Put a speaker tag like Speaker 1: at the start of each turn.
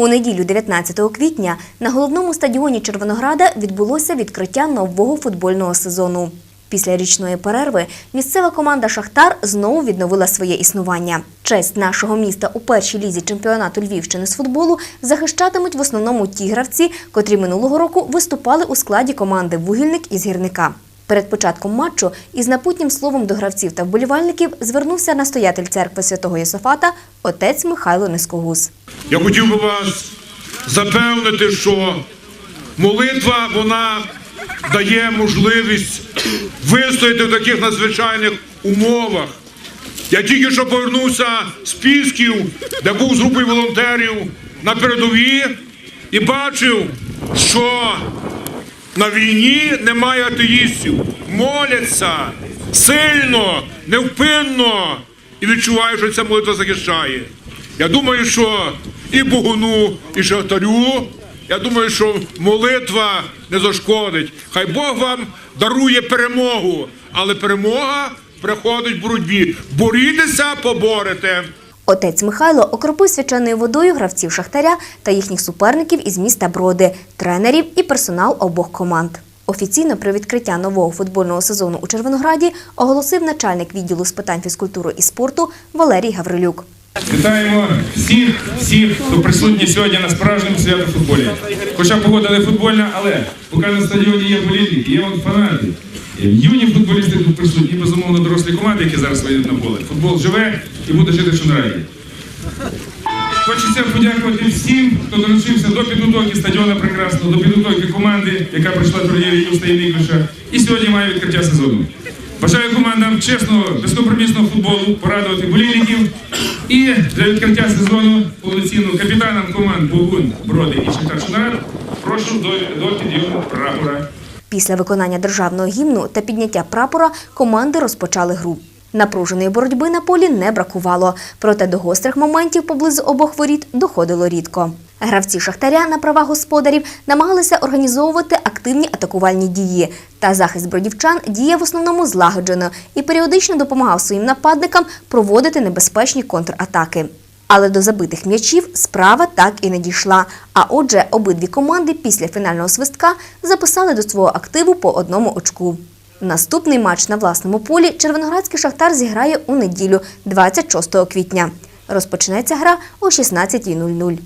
Speaker 1: У неділю 19 квітня на головному стадіоні Червонограда відбулося відкриття нового футбольного сезону. Після річної перерви місцева команда Шахтар знову відновила своє існування. Честь нашого міста у першій лізі чемпіонату Львівщини з футболу захищатимуть в основному ті гравці, котрі минулого року виступали у складі команди Вугільник із гірника. Перед початком матчу із напутнім словом до гравців та вболівальників звернувся настоятель церкви святого Єсофата отець Михайло Нескогус.
Speaker 2: Я хотів би вас запевнити, що молитва вона дає можливість вистояти в таких надзвичайних умовах. Я тільки що повернувся з Пісків, де був з групою волонтерів на передовій, і бачив, що на війні немає атеїстів. Моляться сильно, невпинно і відчувають, що ця молитва захищає. Я думаю, що і Богуну, і Шахтарю, я думаю, що молитва не зашкодить. Хай Бог вам дарує перемогу, але перемога приходить в боротьбі. Борітеся, поборете.
Speaker 1: Отець Михайло окропив свяченою водою гравців Шахтаря та їхніх суперників із міста Броди, тренерів і персонал обох команд. Офіційно про відкриття нового футбольного сезону у Червонограді оголосив начальник відділу з питань фізкультури і спорту Валерій Гаврилюк.
Speaker 3: Вітаємо всіх, всіх, хто присутній сьогодні на справжньому свято футболі. Хоча погода не футбольна, але поки на стадіоні є болільники, є фанати. Юні футболісти тут присутні, безумовно, дорослі команди, які зараз вийдуть на поле. Футбол живе і буде жити в Шунраді. Хочеться подякувати всім, хто долучився до підготовки стадіона прекрасного, до підготовки команди, яка пройшла турнір Юста і Нікоша, і сьогодні має відкриття сезону. Бажаю командам чесного, безкомпромісного футболу, порадувати болільників. І для відкриття сезону повноцінно капітанам команд Богун, Броди і Шахтар Шунарад прошу до, до підйому прапора.
Speaker 1: Після виконання державного гімну та підняття прапора команди розпочали гру. Напруженої боротьби на полі не бракувало, проте до гострих моментів поблизу обох воріт доходило рідко. Гравці Шахтаря на правах господарів намагалися організовувати активні атакувальні дії. Та захист бродівчан діяв в основному злагоджено і періодично допомагав своїм нападникам проводити небезпечні контратаки. Але до забитих м'ячів справа так і не дійшла. А отже, обидві команди після фінального свистка записали до свого активу по одному очку. Наступний матч на власному полі Червоноградський шахтар зіграє у неділю, 26 квітня. Розпочнеться гра о 16.00.